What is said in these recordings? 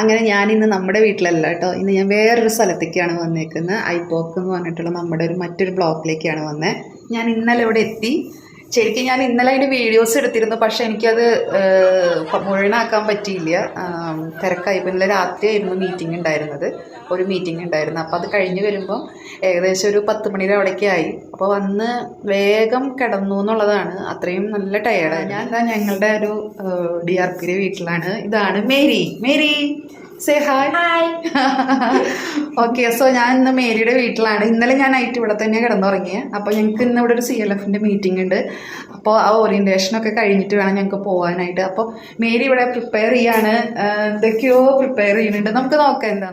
അങ്ങനെ ഞാൻ ഇന്ന് നമ്മുടെ വീട്ടിലല്ല കേട്ടോ. ഇന്ന് ഞാൻ വേറൊരു സ്ഥലത്തേക്കാണ് വന്നേക്കുന്നത്. ഐപോക്ക് എന്ന് പറഞ്ഞിട്ടുള്ള നമ്മുടെ ഒരു മറ്റൊരു ബ്ലോക്കിലേക്കാണ് വന്നത് ഞാൻ ഇന്നലെ ഇവിടെ എത്തി. ശരിക്കും ഞാൻ ഇന്നലെ അതിന്റെ വീഡിയോസ് എടുത്തിരുന്നു. പക്ഷെ എനിക്കത് മുഴുവനാക്കാൻ പറ്റിയില്ല. തിരക്കായി. ഇപ്പം ഇന്നലെ രാത്രിയായിരുന്നു മീറ്റിംഗ് ഉണ്ടായിരുന്നത്. ഒരു മീറ്റിംഗ് ഉണ്ടായിരുന്നു. അപ്പോൾ അത് കഴിഞ്ഞ് വരുമ്പം ഏകദേശം ഒരു പത്ത് മണിയുടെ അവിടേക്ക് ആയി. അപ്പോൾ വന്ന് വേഗം കിടന്നു എന്നുള്ളതാണ്. അത്രയും നല്ല ടയേർഡാണ് ഞാൻ ഞങ്ങളുടെ ഒരു ഡി ആർ പിയുടെ വീട്ടിലാണ്. ഇതാണ് Mary. Mary! Say hi hi okay so ഞാൻ ഇന്ന് മേരിയുടെ വീട്ടിലാണ്. ഇന്നലെ ഞാൻ നൈറ്റ് ഇവിടെ തന്നെ കിടന്നുറങ്ങിയത് അപ്പോൾ ഞങ്ങൾക്ക് ഇന്ന് ഇവിടെ ഒരു സി എൽ എഫിന്റെ മീറ്റിംഗ് ഉണ്ട്. അപ്പോൾ ആ ഓറിയന്റേഷനൊക്കെ കഴിഞ്ഞിട്ട് വേണം ഞങ്ങൾക്ക് പോകാനായിട്ട് അപ്പോൾ മേരി ഇവിടെ പ്രിപ്പയർ ചെയ്യാണ്. എന്തൊക്കെയോ പ്രിപ്പയർ ചെയ്യുന്നുണ്ട്. നമുക്ക് നോക്കാം എന്താ.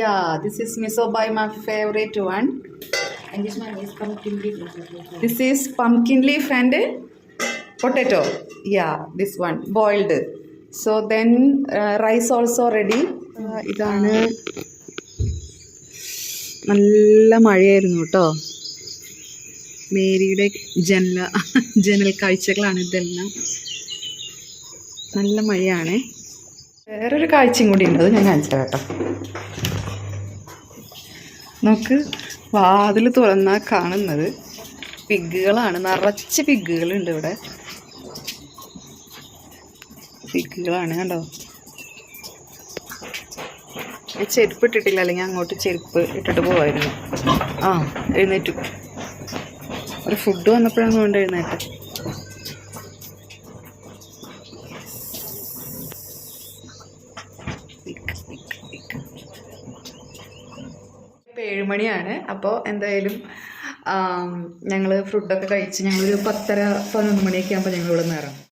Yeah this is miso by my favourite one. This is pumpkin leaf and potato yeah this one boiled so then rice also ready ഇതാണ് നല്ല മഴയായിരുന്നു കേട്ടോ മേരിയുടെ ജനല ജനൽ കാഴ്ചകളാണ് ഇതെല്ലാം. നല്ല മഴയാണ്. വേറൊരു കാഴ്ചയും കൂടി ഉണ്ട്. അത് ഞാൻ കാണിച്ചു തരാം കേട്ടോ നമുക്ക് വാതിൽ തുറന്നാൽ കാണുന്നത്. പിഗുകളാണ് നിറച്ച് പിഗുകളുണ്ട് ഇവിടെ. പിഗുകളാണ് കണ്ടോ? ചെരുപ്പ് ഇട്ടിട്ടില്ല അല്ലെങ്കിൽ അങ്ങോട്ട് ചെരുപ്പ് ഇട്ടിട്ട് പോവായിരുന്നു. ആ എഴുന്നേറ്റു. ഒരു ഫുഡ് വന്നപ്പോഴാണ് കൊണ്ട് എഴുന്നേറ്റ് ഏഴുമണിയാണ്. അപ്പോൾ എന്തായാലും ഞങ്ങൾ ഫുഡൊക്കെ കഴിച്ച് ഞങ്ങളൊരു പത്തര പതിനൊന്ന് മണിയൊക്കെ ആകുമ്പോൾ ഞങ്ങൾ ഇവിടെ നിന്ന് ഇറങ്ങും.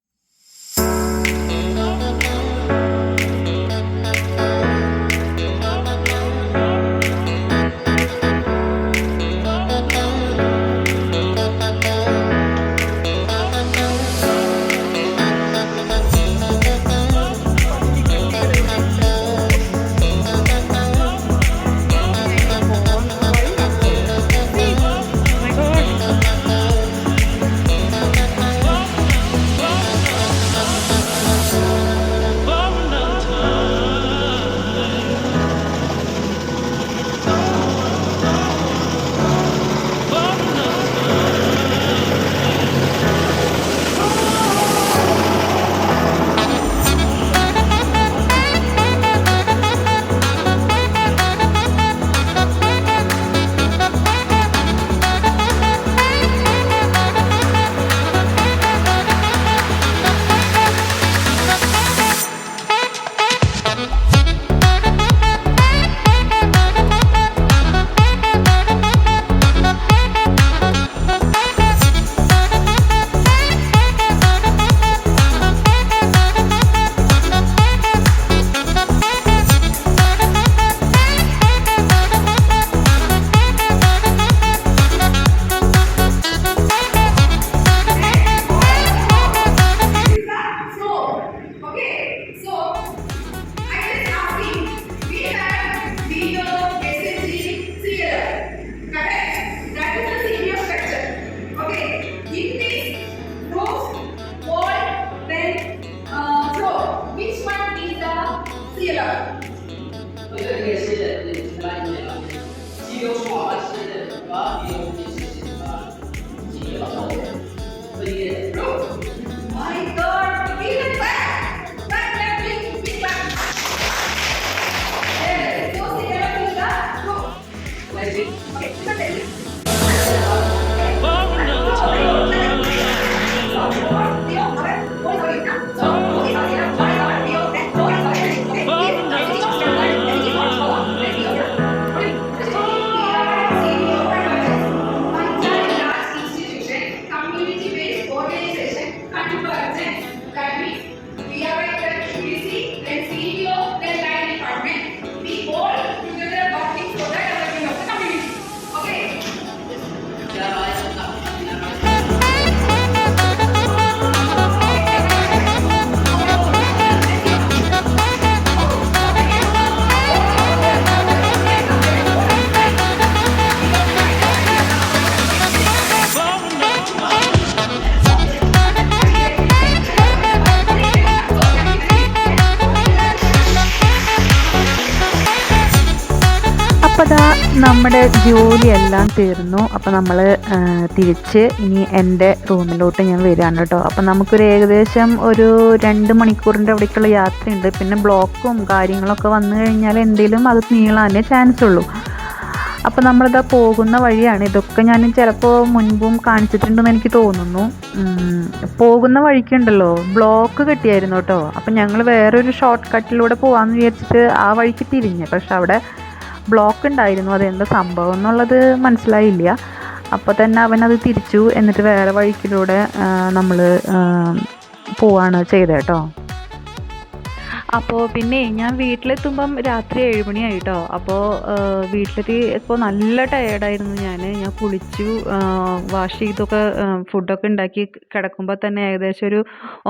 Okay, so നമ്മുടെ ജോലിയെല്ലാം തീർന്നു. അപ്പോൾ നമ്മൾ തിരിച്ച് ഇനി എന്റെ റൂമിലോട്ട് ഞാൻ വരികയാണ് കേട്ടോ. അപ്പോൾ നമുക്കൊരു ഏകദേശം ഒരു രണ്ട് മണിക്കൂറിന്റെ അവിടേക്കുള്ള യാത്രയുണ്ട്. പിന്നെ ബ്ലോക്കും കാര്യങ്ങളൊക്കെ വന്നു കഴിഞ്ഞാൽ എന്തെങ്കിലും അത് നീളാനേ ചാൻസ് ഉള്ളൂ അപ്പോൾ നമ്മളിതാ പോകുന്ന വഴിയാണ്. ഇതൊക്കെ ഞാൻ ചിലപ്പോൾ മുൻപും കാണിച്ചിട്ടുണ്ടെന്ന് എനിക്ക് തോന്നുന്നു. പോകുന്ന വഴിക്കുണ്ടല്ലോ. ബ്ലോക്ക് കിട്ടിയായിരുന്നു കേട്ടോ. അപ്പം ഞങ്ങൾ വേറൊരു ഷോർട്ട് കട്ടിലൂടെ പോകാമെന്ന് വിചാരിച്ചിട്ട് ആ വഴിക്ക് തിരിഞ്ഞ്. പക്ഷെ അവിടെ ബ്ലോക്ക് ഉണ്ടായിരുന്നു അതെന്താ സംഭവം എന്നുള്ളത് മനസ്സിലായില്ല. അപ്പോൾ തന്നെ അവൻ അത് തിരിച്ചു. എന്നിട്ട് വേറെ വഴിക്കിലൂടെ നമ്മൾ പോവാണ് ചെയ്തത് കേട്ടോ അപ്പോൾ പിന്നെ ഞാൻ വീട്ടിലെത്തുമ്പം രാത്രി ഏഴുമണിയായി കേട്ടോ അപ്പോൾ വീട്ടിലെത്തി ഇപ്പോൾ നല്ല ടയേർഡായിരുന്നു ഞാൻ ഞാൻ കുളിച്ചു വാഷ് ചെയ്തൊക്കെ ഫുഡൊക്കെ ഉണ്ടാക്കി കിടക്കുമ്പോൾ തന്നെ ഏകദേശം ഒരു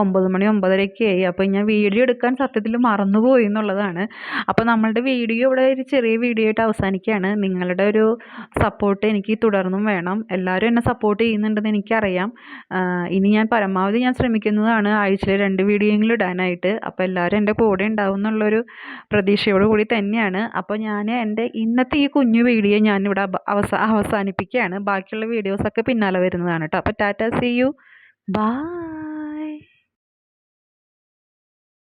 ഒമ്പത് മണി ഒമ്പതരയൊക്കെ ആയി. അപ്പോൾ ഞാൻ വീഡിയോ എടുക്കാൻ സത്യത്തിൽ മറന്നുപോയി എന്നുള്ളതാണ്. അപ്പോൾ നമ്മളുടെ വീഡിയോ ഇവിടെ ഒരു ചെറിയ വീഡിയോ ആയിട്ട് അവസാനിക്കുകയാണ്. നിങ്ങളുടെ ഒരു സപ്പോർട്ട് എനിക്ക് തുടർന്നും വേണം. എല്ലാവരും എന്നെ സപ്പോർട്ട് ചെയ്യുന്നുണ്ടെന്ന് എനിക്കറിയാം. ഇനി ഞാൻ പരമാവധി ഞാൻ ശ്രമിക്കുന്നതാണ് ആഴ്ചയിൽ രണ്ട് വീഡിയോയെങ്കിലും ഇടാനായിട്ട്. അപ്പോൾ എല്ലാവരും എന്റെ കൂടെ ഉണ്ടാവും എന്നുള്ളൊരു പ്രതീക്ഷയോട് കൂടി തന്നെയാണ്. അപ്പോൾ ഞാൻ എന്റെ ഇന്നത്തെ ഈ കുഞ്ഞു വീഡിയോ ഞാനിവിടെ അവസ അവസാ അവസാനിപ്പിക്കുകയാണ്. ബാക്കിയുള്ള വീഡിയോസൊക്കെ പിന്നാലെ വരുന്നതാണ് കേട്ടോ. അപ്പോൾ ടാറ്റ സി യു. ബായ്.